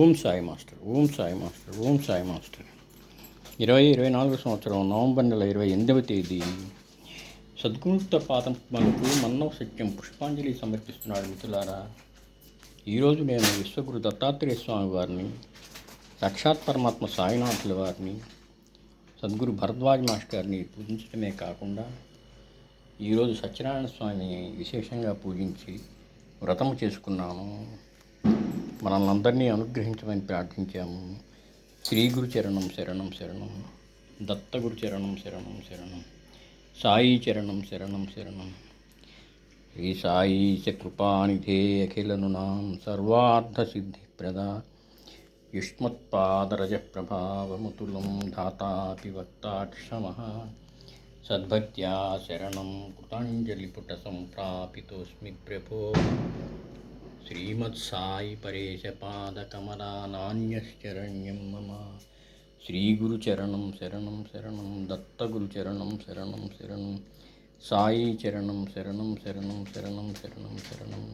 ఓం Sai master ఓం Sai master ఓం Sai master. ఇరవై ఇరవై నాలుగు సంవత్సరం నవంబర్ నెల ఇరవై ఎనిమిదవ తేదీ. సద్గురుత పాదం మనకు మన్నవ సత్యం పుష్పాంజలి సమర్పిస్తున్నాడు మిత్రులారా. ఈరోజు నేను విశ్వగురు దత్తాత్రేయ స్వామి వారిని సాక్షాత్ పరమాత్మ సాయినాథుల వారిని సద్గురు భరద్వాజ్ మాస్టర్ గారిని పూజించడమే కాకుండా ఈరోజు సత్యనారాయణ స్వామిని విశేషంగా పూజించి వ్రతము చేసుకున్నాను మనల్ని అందరినీ అనుగ్రహించమని ప్రార్థించాము. శ్రీ గురు చరణం శరణం శరణం దత్తగురు చరణం శరణం శరణం సాయి చరణం శరణం శరణం. శ్రీ సాయి చ కృపానిధే అఖిలనునాం సర్వార్థసిద్ధిప్రద. యుష్మత్పాదరజ ప్రభావముతులం దాతాపి వక్తాక్షమ సద్భక్త్యా శరణం కృతాంజలిపుట సంప్రాపితోస్మి ప్రభో. శ్రీమత్సాయి పరేశపాదకమలానాన్యశ్చరణ్యం మమ శ్రీగురుచరణం శరణం శరణం దత్తగురుచరణం శరణం శరణం సాయి చరణం శరణం శరణం శరణం శరణం శరణం